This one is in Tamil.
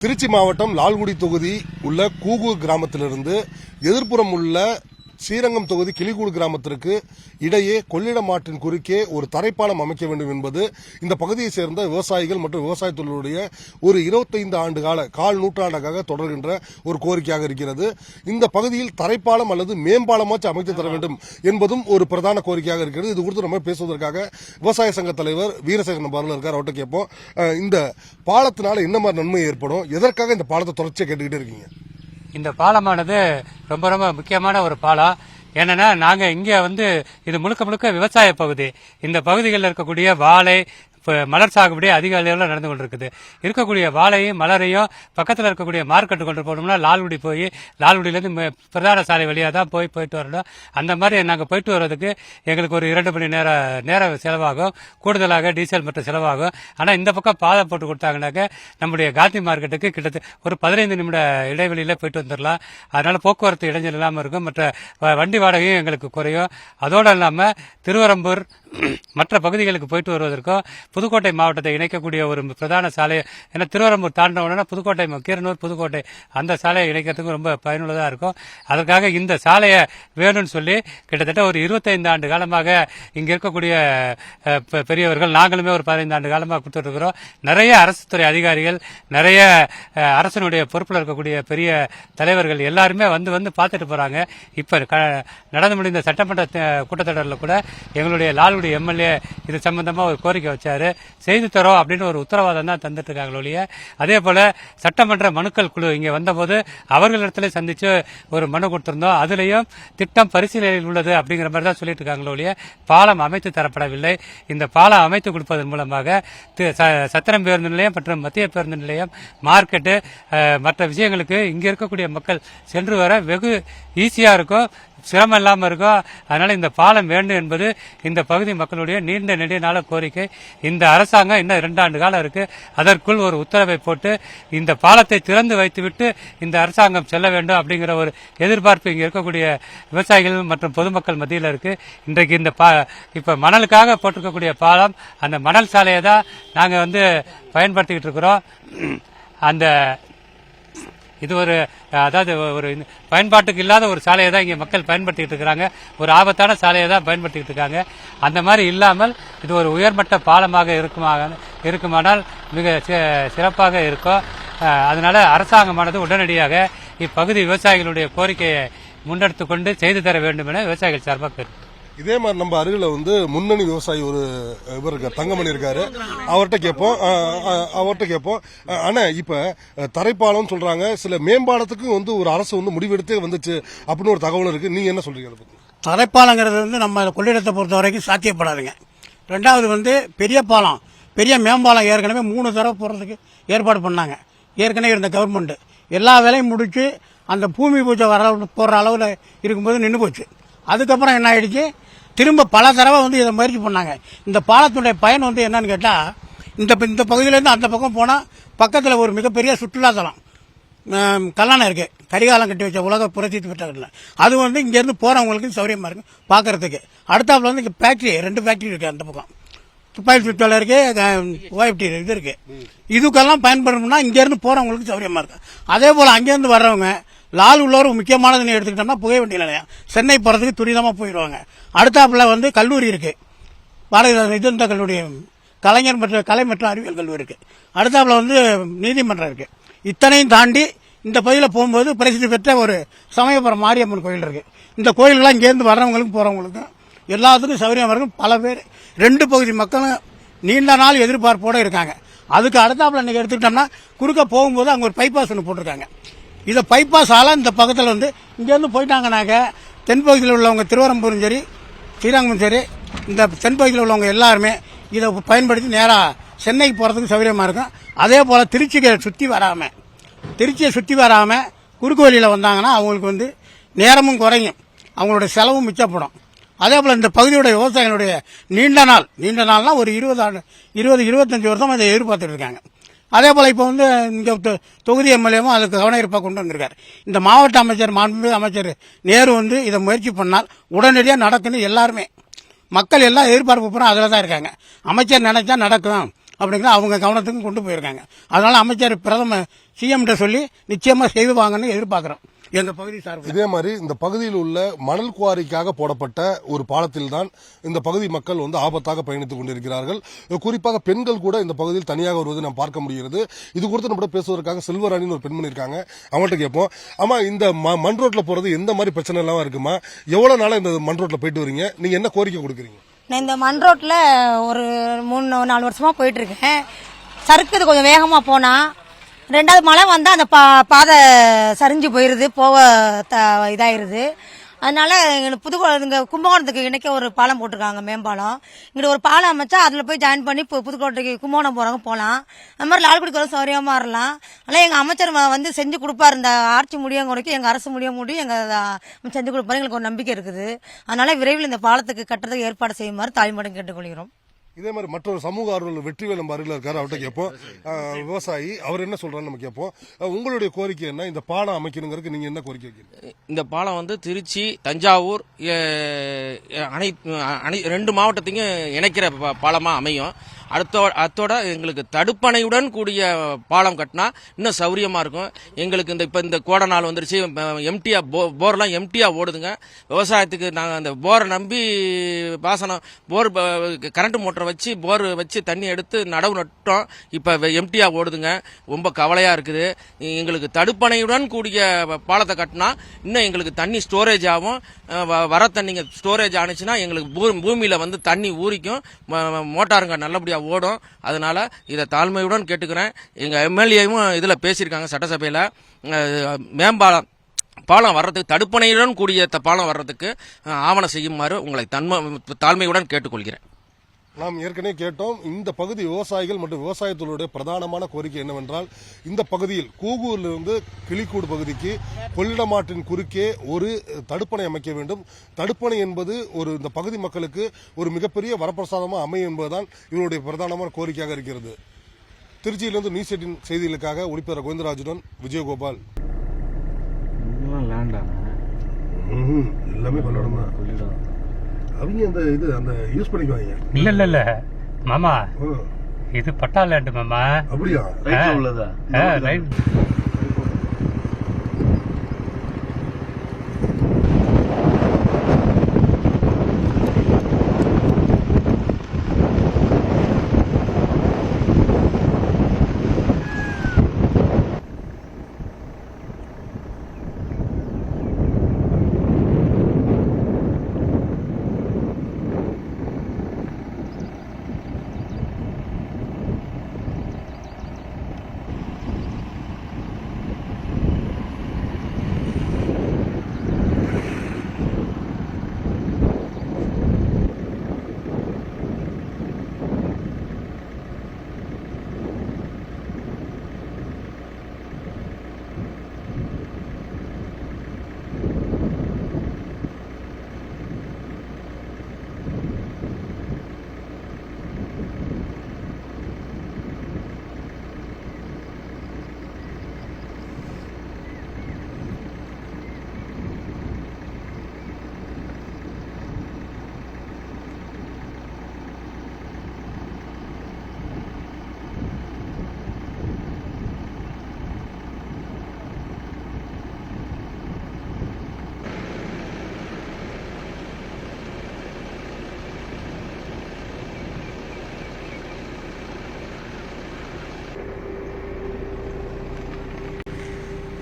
திருச்சி மாவட்டம் லால்குடி தொகுதி உள்ள கூகு கிராமத்திலிருந்து எதிர்ப்புறம் உள்ள ஸ்ரீரங்கம் தொகுதி கிளிகூடு கிராமத்திற்கு இடையே கொள்ளிடம் ஆற்றின் குறுக்கே ஒரு தரைப்பாலம் அமைக்க வேண்டும் என்பது இந்த பகுதியை சேர்ந்த விவசாயிகள் மற்றும் விவசாய தொழிலுடைய ஒரு 25 ஆண்டு கால கால் நூற்றாண்டாக தொடர்கின்ற ஒரு கோரிக்கையாக இருக்கிறது. இந்த பகுதியில் தரைப்பாலம் அல்லது மேம்பாலமாச்சும் அமைத்து தர வேண்டும் என்பதும் ஒரு பிரதான கோரிக்கையாக இருக்கிறது. இது குறித்து நம்ம பேசுவதற்காக விவசாய சங்க தலைவர் வீரசேகரன் பாரல் இருக்கார். அவர்கிட்ட கேட்போம். இந்த பாலத்தினால என்ன மாதிரி நன்மை ஏற்படும்? எதற்காக இந்த பாலத்தை தொடர்ச்சியாக கேட்டுக்கிட்டே இருக்கீங்க? இந்த பாலமானது ரொம்ப ரொம்ப முக்கியமான ஒரு பாலம் என்னன்னா நாங்க இங்க வந்து இது முழுக்க முழுக்க விவசாய பகுதி. இந்த பகுதிகளில் இருக்கக்கூடிய வாழை இப்போ மலர் சாகுபடி அதிக அளவில் நடந்து கொண்டிருக்குது. இருக்கக்கூடிய வாழையும் மலரையும் பக்கத்தில் இருக்கக்கூடிய மார்க்கெட்டு கொண்டு போனோம்னா லால்குடி போய் லால்குடியிலேருந்து பிரதான சாலை வழியாக தான் போய் போயிட்டு வரணும். அந்த மாதிரி நாங்கள் போயிட்டு வர்றதுக்கு எங்களுக்கு ஒரு இரண்டு மணி நேரம் நேரம் செலவாகும். கூடுதலாக டீசல் மற்றும் செலவாகும். ஆனால் இந்த பக்கம் பாதை போட்டு கொடுத்தாங்கனாக்க நம்முடைய காந்தி மார்க்கெட்டுக்கு கிட்டத்தட்ட ஒரு பதினைந்து நிமிட இடைவெளியில் போயிட்டு வந்துடலாம். அதனால் போக்குவரத்து இடைஞ்சல் இல்லாமல் இருக்கும். மற்ற வ- வண்டி வாடகையும் எங்களுக்கு குறையும். அதோடு இல்லாமல் திருவரம்பூர் மற்ற பகுதிகளுக்கு போயிட்டு வருவதற்கும் புதுக்கோட்டை மாவட்டத்தை இணைக்கக்கூடிய ஒரு பிரதான சாலை ஏன்னா திருவரம்பூர் தாண்டின உடனே புதுக்கோட்டை கீரனூர் புதுக்கோட்டை அந்த சாலையை இணைக்கிறதுக்கு ரொம்ப பயனுள்ளதாக இருக்கும். அதற்காக இந்த சாலையை வேணும்னு சொல்லி கிட்டத்தட்ட ஒரு 25 ஆண்டு காலமாக இங்கே இருக்கக்கூடிய பெ- பெரியவர்கள் நாங்களுமே ஒரு பதினைந்து ஆண்டு காலமாக கொடுத்துட்டு இருக்கிறோம் நிறைய அரசு துறை அதிகாரிகள் நிறைய அரசனுடைய பொறுப்பில் இருக்கக்கூடிய பெரிய தலைவர்கள் எல்லாருமே வந்து வந்து பார்த்துட்டு போறாங்க. இப்ப க- நடந்து முடிந்த சட்டமன்ற கூட்டத்தொடரில் கூட எங்களுடைய லால் லால்குடி எம்எல்ஏ இது சம்பந்தமா ஒரு கோரிக்கை வச்சாரு. செய்து தரோம் அப்படின்னு ஒரு உத்தரவாதம் தான் தந்துட்டு இருக்காங்க ஒழிய அதே போல சட்டமன்ற மனுக்கள் குழு இங்க வந்தபோது அவர்களிடத்துல சந்திச்சு ஒரு மனு கொடுத்திருந்தோம். அதுலயும் திட்டம் பரிசீலனையில் உள்ளது அப்படிங்கிற மாதிரி தான் சொல்லிட்டு இருக்காங்களோ ஒழிய பாலம் அமைத்து தரப்படவில்லை. இந்த பாலம் அமைத்து கொடுப்பதன் மூலமாக சத்திரம் பேருந்து நிலையம் மற்றும் மத்திய பேருந்து நிலையம் மார்க்கெட்டு மற்ற விஷயங்களுக்கு இங்க இருக்கக்கூடிய மக்கள் சென்று வர வெகு ஈஸியா இருக்கும். சிரமம் இல்லாமல் இருக்கும் அதனால இந்த பாலம் வேண்டும் என்பது இந்த பகுதி மக்களுடைய நீண்ட நெடிய நாள கோரிக்கை. இந்த அரசாங்கம் இன்னும் இரண்டு ஆண்டு காலம் இருக்கு. அதற்குள் ஒரு உத்தரவை போட்டு இந்த பாலத்தை திறந்து வைத்துவிட்டு இந்த அரசாங்கம் செல்ல வேண்டும் அப்படிங்கிற ஒரு எதிர்பார்ப்பு இங்கே இருக்கக்கூடிய விவசாயிகள் மற்றும் பொதுமக்கள் மத்தியில் இருக்கு. இன்றைக்கு இந்த பா இப்ப மணலுக்காக போட்டிருக்கக்கூடிய பாலம் அந்த மணல் சாலையை தான் நாங்கள் வந்து பயன்படுத்திக்கிட்டு இருக்கிறோம். அந்த இது ஒரு அதாவது ஒரு பயன்பாட்டுக்கு இல்லாத ஒரு சாலையை தான் இங்கே மக்கள் பயன்படுத்திக்கிட்டு இருக்கிறாங்க. ஒரு ஆபத்தான சாலையை தான் பயன்படுத்திக்கிட்டு இருக்காங்க. அந்த மாதிரி இல்லாமல் இது ஒரு உயர்மட்ட பாலமாக இருக்குமாக இருக்குமானால் மிக சிறப்பாக இருக்கும். அதனால் அரசாங்கமானது உடனடியாக இப்பகுதி விவசாயிகளுடைய கோரிக்கையை முன்னெடுத்து கொண்டு செய்து தர வேண்டும் என விவசாயிகள் சார்பாக கேட்டு இதே மாதிரி நம்ம அருகில் வந்து முன்னணி விவசாயி ஒரு இவர் இருக்கார் தங்கமணி இருக்காரு. அவர்கிட்ட கேட்போம். அவர்கிட்ட கேட்போம். ஆனால் இப்போ இப்ப தரைப்பாலம் சொல்றாங்க. சில மேம்பாலத்துக்கும் வந்து ஒரு அரசு வந்து முடிவெடுத்தே வந்துச்சு அப்படின்னு ஒரு தகவல் இருக்கு. நீங்க என்ன சொல்றீங்க அதை தரைப்பாலங்கிறது வந்து நம்ம கொள்ளிடத்தை பொறுத்த வரைக்கும் சாத்தியப்படாதுங்க. ரெண்டாவது வந்து பெரிய பாலம் பெரிய மேம்பாலம் ஏற்கனவே மூணு தடவை போடுறதுக்கு ஏற்பாடு பண்ணாங்க. ஏற்கனவே இருந்த கவர்மெண்ட் எல்லா வேலையும் முடித்து அந்த பூமி பூஜை வர போடுற அளவில் இருக்கும்போது நின்று போச்சு. அதுக்கப்புறம் என்ன ஆயிடுச்சு? திரும்ப பல தடவை வந்து இதை முயற்சி பண்ணாங்க. இந்த பாலத்துடைய பயன் வந்து என்னன்னு கேட்டால் இந்த இந்த பகுதியிலேருந்து அந்த பக்கம் போனால் பக்கத்தில் ஒரு மிகப்பெரிய சுற்றுலாத்தலம் ஆம், கல்லாணம் இருக்கு. கரிகாலம் கட்டி வச்ச உலக புரட்சி பெற்றவர்கள் அது வந்து இங்கேருந்து போகிறவங்களுக்கு சௌரியமாக இருக்கு பார்க்கறதுக்கு அடுத்தாப்புல வந்து இங்கே ஃபேக்ட்ரி ரெண்டு ஃபேக்ட்ரி இருக்கு அந்த பக்கம். துப்பாக்கி சுற்றுலா இருக்கு ஓஎஃப்டி இது இருக்கு. இதுக்கெல்லாம் பயன்படணும்னா இங்கேருந்து போகிறவங்களுக்கு சௌரியமாக இருக்கு. அதே போல் அங்கேருந்து வர்றவங்க லால் உள்ளவர் முக்கியமானதுன்னு எடுத்துக்கிட்டோம்னா புகை வண்டி நிலையம் சென்னை போகிறதுக்கு துரிதமாக போயிடுவாங்க. அடுத்தாப்பில் வந்து கல்லூரி இருக்குது பாரதிதாசன் இது இந்த கல்லூரி கலைஞர் மற்றும் கலை மற்றும் அறிவியல் கல்லூரி இருக்குது அடுத்தாப்பில் வந்து நீதிமன்றம் இருக்குது இத்தனையும் தாண்டி இந்த பகுதியில் போகும்போது பிரசித்தி பெற்ற ஒரு சமயபுரம் மாரியம்மன் கோயில் இருக்குது இந்த கோயிலெலாம் இங்கேருந்து வர்றவங்களுக்கும் போகிறவங்களுக்கும் எல்லாத்துக்கும் சௌகரியமாக இருக்கும் பல பேர் ரெண்டு பகுதி மக்களும் நீண்ட நாள் எதிர்பார்ப்போட இருக்காங்க. அதுக்கு அடுத்தாப்புல இன்றைக்கி எடுத்துக்கிட்டோம்னா குறுக்க போகும்போது அங்கே ஒரு பைபாஸ் ஒன்று போட்டிருக்காங்க. இதை பைபாஸ் ஆல இந்த பக்கத்தில் வந்து இங்கேருந்து போயிட்டாங்கனாக்க தென்பகுதியில் உள்ளவங்க திருவரம்பூரும் சரி ஸ்ரீரங்கமும் சரி இந்த தென்பகுதியில் உள்ளவங்க எல்லாருமே இதை பயன்படுத்தி நேராக சென்னைக்கு போகிறதுக்கு சௌகரியமாக இருக்கும். அதே போல் திருச்சிக்கு சுற்றி வராமல் திருச்சியை சுற்றி வராமல் குறுக்கு வழியில் வந்தாங்கன்னா அவங்களுக்கு வந்து நேரமும் குறையும். அவங்களுடைய செலவும் மிச்சப்படும். அதே போல் இந்த பகுதியோட விவசாயிகளுடைய நீண்ட நாள் நீண்ட நாள்னால் ஒரு இருபது ஆண்டு இருபது இருபத்தஞ்சி வருஷம் இதை எதிர்பார்த்துட்டு இருக்காங்க. அதே போல் இப்போ வந்து இங்கே தொகுதி எம்எல்ஏவும் அதுக்கு கவனஈர்ப்பாக கொண்டு வந்திருக்காரு. இந்த மாவட்ட அமைச்சர் மாண்புமிகு அமைச்சர் நேரு வந்து இதை முயற்சி பண்ணால் உடனடியாக நடக்குன்னு எல்லாருமே மக்கள் எல்லாம் எதிர்பார்ப்பு பூரா அதில் தான் இருக்காங்க. அமைச்சர் நினைச்சா நடக்கும் அப்படிங்கிற அவங்க கவனத்துக்கும் கொண்டு போயிருக்காங்க. அதனால் அமைச்சர் பிரதம சிஎம்கிட்ட சொல்லி நிச்சயமாக செய்வாங்கன்னு எதிர்பார்க்குறோம். எங்க பகுதி சார்பில். இதே மாதிரி இந்த பகுதியில் உள்ள மணல் குவாரிக்காக போடப்பட்ட ஒரு பாலத்தில் தான் இந்த பகுதி மக்கள் வந்து ஆபத்தாக பயணித்துக் கொண்டிருக்கிறார்கள். குறிப்பாக பெண்கள் கூட இந்த பகுதியில் தனியாக வருவதை நாம் பார்க்க முடிகிறது. இது குறித்து நம்ம பேசுவதற்காக செல்வராணின்னு ஒரு பெண்மணி இருக்காங்க. அவங்கள்ட்ட கேட்போம். ஆமா இந்த ம- மண் ரோட்ல போறது எந்த மாதிரி பிரச்சனை எல்லாம் இருக்குமா? எவ்வளவு நாளா இந்த மண் ரோட்ல போயிட்டு வரீங்க? நீங்க என்ன கோரிக்கை கொடுக்குறீங்க? நான் இந்த மண் ரோட்டில் ஒரு மூணு நாலு வருஷமாக போயிட்டுருக்கேன் சறுக்குது கொஞ்சம் வேகமாக போனால் ரெண்டாவது மழை வந்தால் அந்த பா பாதை சரிஞ்சு போயிடுது போக த இதாயிருது. அதனால எங்களுக்கு புது இங்கே கும்பகோணத்துக்கு இணைக்க ஒரு பாலம் போட்டிருக்காங்க மேம்பாலம். இங்கிட்ட ஒரு பாலம் அமைச்சா அதில் போய் ஜாயின் பண்ணி இப்போ புதுக்கோட்டைக்கு கும்பகோணம் போகிறவங்க போகலாம் அது மாதிரி லால்குடிக்கு வர சௌரியமாக இருக்கலாம் ஆனால் எங்கள் அமைச்சர் வந்து செஞ்சு கொடுப்பாரு. இந்த ஆட்சி முடியும் வரைக்கும் எங்கள் அரசு முடிய முடியும் எங்கள் செஞ்சு கொடுப்பாரு. எங்களுக்கு ஒரு நம்பிக்கை இருக்குது. அதனால் விரைவில் இந்த பாலத்துக்கு கட்டுறதுக்கு ஏற்பாடு செய்யுமாறு தாய்மடம் கேட்டுக்கொள்கிறோம். இதே மாதிரி மற்றொரு சமூக ஆர்வலர் வெற்றிவேல் நம்ம அருகில் இருக்காரு அவர்கிட்ட கேட்போம். விவசாயி அவர் என்ன சொல்றாருன்னு நம்ம கேட்போம். உங்களுடைய கோரிக்கை என்ன? இந்த பாலம் அமைக்கணுங்கிறதுக்கு நீங்க என்ன கோரிக்கை வைக்கிறீங்க? இந்த பாலம் வந்து திருச்சி தஞ்சாவூர் அனை அனை ரெண்டு மாவட்டத்தையும் இணைக்கிற பா- பாலமா அமையும். அடுத்த அத்தோட எங்களுக்கு தடுப்பணையுடன் கூடிய பாலம் கட்டினா இன்னும் சௌரியமாக இருக்கும். எங்களுக்கு இந்த இப்போ இந்த கோடை நாள் வந்துருச்சு. போ போர்லாம் எம்டியாக ஓடுதுங்க. விவசாயத்துக்கு நாங்கள் அந்த போரை நம்பி பாசனம் போர் கரண்ட் மோட்டரை வச்சு போர் வச்சு தண்ணி எடுத்து நடவு நட்டோம். இப்போ எம்டியாக ஓடுதுங்க. ரொம்ப கவலையாக இருக்குது. எங்களுக்கு தடுப்பணையுடன் கூடிய பாலத்தை கட்டினா இன்னும் எங்களுக்கு தண்ணி ஸ்டோரேஜ் ஆகும். வ- வர தண்ணிங்க ஸ்டோரேஜ் ஆனிச்சுன்னா எங்களுக்கு பூ பூமியில் வந்து தண்ணி ஊறிக்கும். ம- மோட்டாருங்க நல்லபடியாக ஓடும். அதனால இதை தாழ்மையுடன் கேட்டுக்கிறேன். எங்கள் எம்எல்ஏவும் இதில் பேசியிருக்காங்க சட்டசபையில். மேம்பாலம் பாலம் வர்றதுக்கு தடுப்பணையுடன் கூடிய பாலம் வர்றதுக்கு ஆவணம் செய்யுமாறு உங்களை தன்மை தாழ்மையுடன் கேட்டுக்கொள்கிறேன். நாம் ஏற்கனவே கேட்டோம் இந்த பகுதி விவசாயிகள் மற்றும் விவசாயத்துடைய பிரதானமான கோரிக்கை என்னவென்றால் இந்த பகுதியில் கூகூரிலிருந்து கிளிக்கூடு பகுதிக்கு கொள்ளிடமாற்றின் குறுக்கே ஒரு தடுப்பணை அமைக்க வேண்டும். தடுப்பணை என்பது ஒரு இந்த பகுதி மக்களுக்கு ஒரு மிகப்பெரிய வரப்பிரசாதமாக அமையும் என்பதுதான் இவருடைய பிரதானமான கோரிக்கையாக இருக்கிறது. திருச்சியிலிருந்து நியூஸ் எயிட்டின் செய்திகளுக்காக ஒளிப்பேர கோவிந்தராஜுடன் விஜயகோபால். எல்லாமே கொள்ளிடம். அவங்க அந்த இது அந்த யூஸ் பண்ணிக்குவாங்க. இல்ல இல்ல. இல்ல மாமா இது பட்டா லேண்டு மாமா. அப்படியா? ரைட்ல உள்ளதா? ரைட்